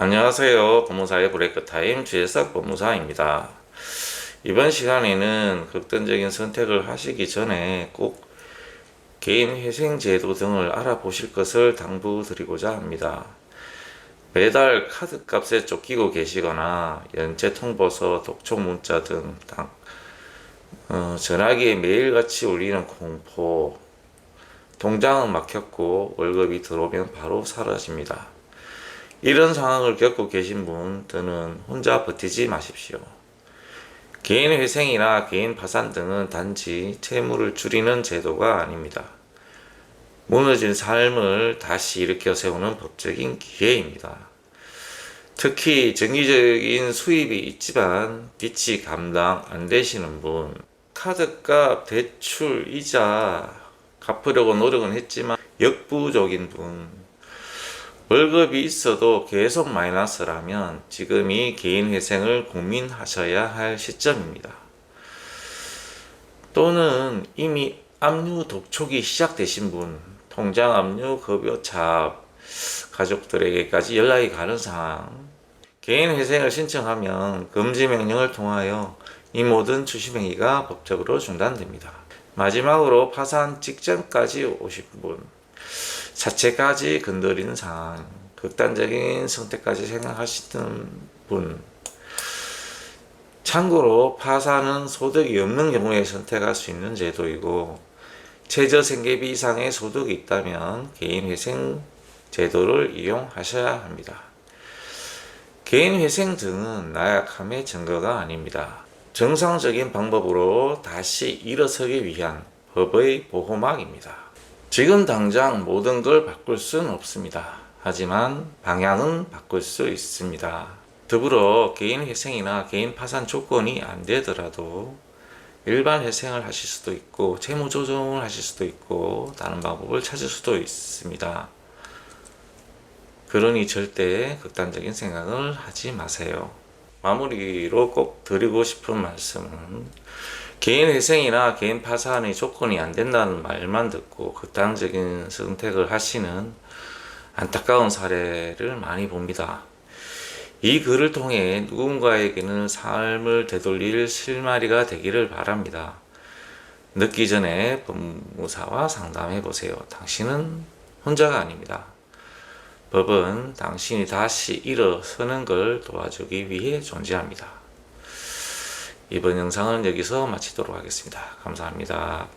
안녕하세요. 법무사의 브레이크 타임 주혜석 법무사입니다. 이번 시간에는 극단적인 선택을 하시기 전에 꼭 개인 회생 제도 등을 알아보실 것을 당부드리고자 합니다. 매달 카드 값에 쫓기고 계시거나 연체 통보서, 독촉 문자 등 당- 어, 전화기에 매일같이 울리는 공포, 통장은 막혔고 월급이 들어오면 바로 사라집니다. 이런 상황을 겪고 계신 분들은 혼자 버티지 마십시오. 개인 회생이나 개인 파산 등은 단지 채무를 줄이는 제도가 아닙니다. 무너진 삶을 다시 일으켜 세우는 법적인 기회입니다. 특히 정기적인 수입이 있지만 빚이 감당 안 되시는 분, 카드값, 대출, 이자 갚으려고 노력은 했지만 역부족인 분, 월급이 있어도 계속 마이너스라면 지금이 개인 회생을 고민하셔야 할 시점입니다. 또는 이미 압류 독촉이 시작되신 분, 통장 압류, 급여 차압, 가족들에게까지 연락이 가는 상황, 개인 회생을 신청하면 금지 명령을 통하여 이 모든 추심 행위가 법적으로 중단됩니다. 마지막으로 파산 직전까지 오신 분, 자체까지 건드리는 상황, 극단적인 선택까지 생각하시는 분. 참고로 파산은 소득이 없는 경우에 선택할 수 있는 제도이고 최저 생계비 이상의 소득이 있다면 개인 회생 제도를 이용하셔야 합니다. 개인 회생 등은 나약함의 증거가 아닙니다. 정상적인 방법으로 다시 일어서기 위한 법의 보호막입니다. 지금 당장 모든 걸 바꿀 수는 없습니다. 하지만 방향은 바꿀 수 있습니다. 더불어 개인 회생이나 개인 파산 조건이 안 되더라도 일반 회생을 하실 수도 있고 채무 조정을 하실 수도 있고 다른 방법을 찾을 수도 있습니다. 그러니 절대 극단적인 생각을 하지 마세요. 마무리로 꼭 드리고 싶은 말씀은 개인 회생이나 개인 파산의 조건이 안 된다는 말만 듣고 극단적인 선택을 하시는 안타까운 사례를 많이 봅니다. 이 글을 통해 누군가에게는 삶을 되돌릴 실마리가 되기를 바랍니다. 늦기 전에 법무사와 상담해 보세요. 당신은 혼자가 아닙니다. 법은 당신이 다시 일어서는 걸 도와주기 위해 존재합니다. 이번 영상은 여기서 마치도록 하겠습니다. 감사합니다.